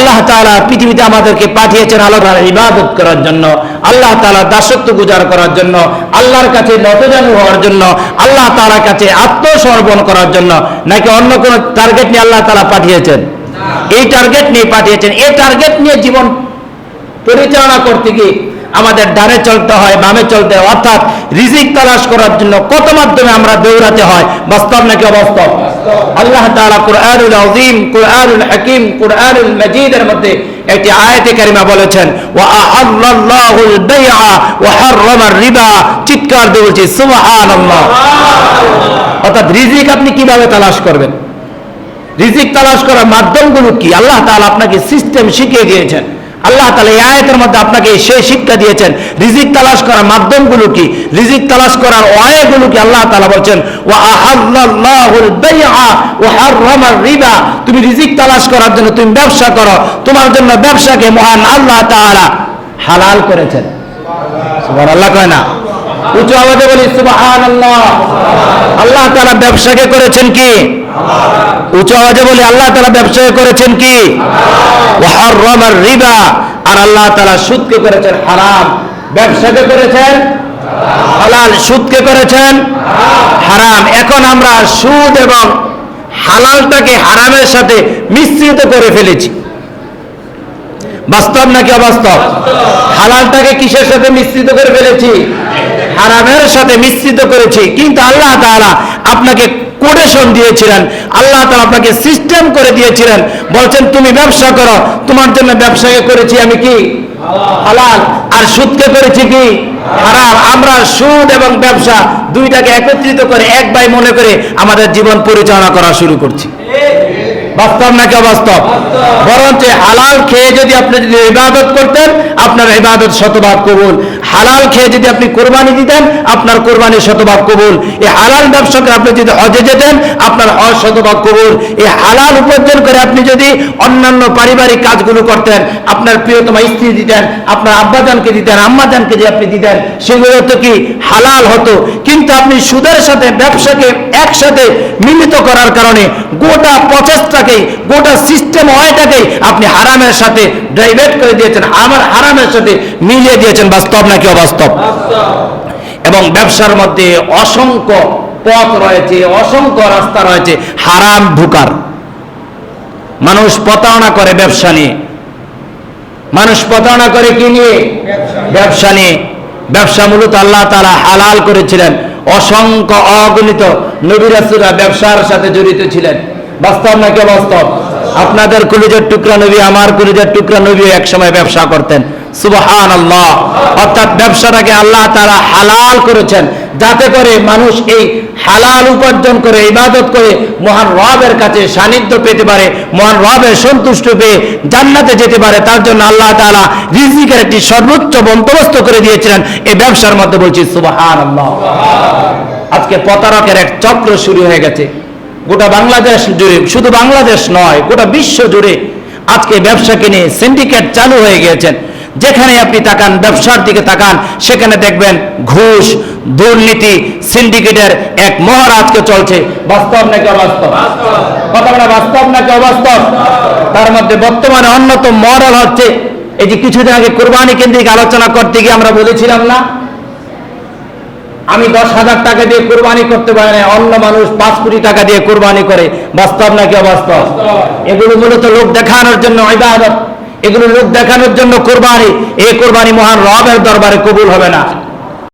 আল্লাহ তালা পৃথিবীতে আমাদেরকে পাঠিয়েছেন আল্লাহর ইবাদত করার জন্য আল্লাহ তালা দাসত্ব গুজার করার জন্য আল্লাহর কাছে নতজানু হওয়ার জন্য আল্লাহ তালার কাছে আত্মসমর্পণ করার জন্য নাকি অন্য কোনো টার্গেট নিয়ে আল্লাহ তালা পাঠিয়েছেন? এই টার্গেট নিয়ে পাঠিয়েছেন। এই টার্গেট নিয়ে জীবন পরিচালনা করতে গিয়ে আমাদের ডানে চলতে হয়, বামে চলতে হয়। অর্থাৎ রিজিক তালাশ করার জন্য কত মাধ্যমে আমরা দৌড়াতে হয়? বাস্তব নাকি অবাস্তব? আল্লাহ তাআলা কুরআনুল আযীম, কুরআনুল হাকীম, কুরআনুল মাজিদের মধ্যে একটি আয়াতে কারিমা বলেছেন বাইআ রিবা। চিৎকার দিয়ে বলছি, সুবহানাল্লাহ। অর্থাৎ রিজিক আপনি কীভাবে তালাশ করবেন? রিজিক তালাশ করার মাধ্যমগুলো কি? আল্লাহ তাআলা আপনাকে সিস্টেম শিখিয়ে দিয়েছেন। আল্লাহ তাআলা এই আয়াতের মধ্যে আপনাকে সেই শিক্ষা দিয়েছেন। রিজিক তালাশ করার মাধ্যমগুলো কি? রিজিক তালাশ করার ওয়ায়গুলো কি? আল্লাহ তালা বলছেন হাররামার রিবা। তুমি রিজিক তালাশ করার জন্য তুমি ব্যবসা করো। তোমার জন্য ব্যবসাকে মহান আল্লাহ তাআলা হালাল করেছেন। আল্লাহ কয় না? উঁচু আওয়াজে বলি, সুবহানাল্লাহ। আল্লাহ আল্লাহ তালা ব্যবসাকে করেছেন কি? উঁচু আওয়াজে বলি আল্লাহ তাআলা ব্যবসাকে করেছেন কি? রিবা। আর আল্লাহ তাআলা সুদকে করেছেন হারাম। ব্যবসাকে করেছেন? হালাল। সুদকে করেছেন? হারাম। এখন আমরা সুদ এবং হালালটাকে হারামের সাথে মিশ্রিত করে ফেলেছি। বাস্তব নাকি অবাস্তব? হালালটাকে কিসের সাথে মিশ্রিত করে ফেলেছি? হারামের সাথে মিশ্রিত করেছি। কিন্তু আল্লাহ তাআলা আপনাকে কোটেশন দিয়েছিলেন। আল্লাহ তালা আপনাকে সিস্টেম করে দিয়েছিলেন। বলছেন, তুমি ব্যবসা করো। তোমার জন্য ব্যবসাকে করেছি আমি কি? হালাল। আর সুদকে করেছি কি? হারাম। আমরা সুদ এবং ব্যবসা দুইটাকে একত্রিত করে এক ভাই মনে করে আমাদের জীবন পরিচালনা করা শুরু করছি। বাস্তব নাকি অবাস্তব? বরঞ্চ হালাল খেয়ে যদি আপনি যদি ইবাদত করতেন আপনার ইবাদত শতভাগ কবুল। হালাল খেয়ে যদি আপনি কোরবানি দিতেন আপনার কোরবানি শতভাগ কবুল। এই হালাল ব্যবসাকে আপনি যদি হজে যেতেন আপনার হজ শতভাগ কবুল। এই হালাল উপার্জন করে আপনি যদি অন্যান্য পারিবারিক কাজগুলো করতেন আপনার প্রিয়তমা স্ত্রী দিতেন আপনার আব্বাজানকে দিতেন আম্মাজানকে যে আপনি দিতেন সেগুলো তো কি? হালাল হতো। কিন্তু আপনি সুদের সাথে ব্যবসাকে একসাথে মিলিত করার কারণে গোটা প্রচেষ্টাকেই গোটা সিস্টেম ওয়াইটাকেই আপনি হারামের সাথে ডাইভার্ট করে দিয়েছেন আমার হারামের সাথে মিলিয়ে দিয়েছেন বাস্তব নাকি অবাস্তব? এবং ব্যবসার মধ্যে অসংখ্য পথ রয়েছে অসংখ্য রাস্তা রয়েছে হারাম ঢুকার মানুষ প্রতারণা করে ব্যবসা নিয়ে। মানুষ প্রতারণা করে কি নিয়ে? ব্যবসা নিয়ে। ব্যবসা মূলত আল্লাহ তারা হালাল করেছিলেন। অসংখ্য অগণিত নবীরাসুরা ব্যবসার সাথে জড়িত ছিলেন। বাস্তব নাকি বাস্তব আপনাদের কলিজের টুকরা নবী, আমার কলিজের টুকরা নবী এক সময় ব্যবসা করতেন। সুবহান আল্লাহ অর্থাৎ ব্যবসাটাকে আল্লাহ তারা হালাল করেছেন। যাতে করে মানুষ এই হালাল উপার্জন করে, ইবাদত করে, মহান রবের কাছে সান্নিধ্য পেতে পারে, মহান রবের সন্তুষ্ট পেয়ে জান্নাতে যেতে পারে। তার জন্য আল্লাহ তাআলা রিজিকের একটি সর্বোচ্চ বন্দোবস্ত করে দিয়েছিলেন। এই ব্যবসার মধ্যে বলছি সুবহান আজকে প্রতারকের এক চক্র শুরু হয়ে গেছে। গোটা বাংলাদেশ জুড়ে, শুধু বাংলাদেশ নয়, গোটা বিশ্ব জুড়ে আজকে ব্যবসাকে নিয়ে সিন্ডিকেট চালু হয়ে গিয়েছেন। যেখানে আপনি তাকান, ব্যবসার দিকে তাকান, সেখানে দেখবেন ঘুষ, দুর্নীতি সিন্ডিকেটের এক মহড়া আজকে চলছে। বাস্তব নাকি অবাস্তব? কথা বাস্তব নাকি অবাস্তব? তার মধ্যে বর্তমানে অন্যতম মডেল হচ্ছে, এই যে কিছুদিন আগে কোরবানি কেন্দ্রিক আলোচনা করতে গিয়ে আমরা বলেছিলাম না আমি দশ হাজার টাকা দিয়ে কোরবানি করতে পারি না অন্য মানুষ পাঁচ কোটি টাকা দিয়ে কোরবানি করে বাস্তব নাকি অবাস্তব? এগুলো মূলত লোক দেখানোর জন্য ইবাদত এগুলো লোক দেখানোর জন্য কোরবানি। এই কোরবানি মহান রবের দরবারে কবুল হবে না।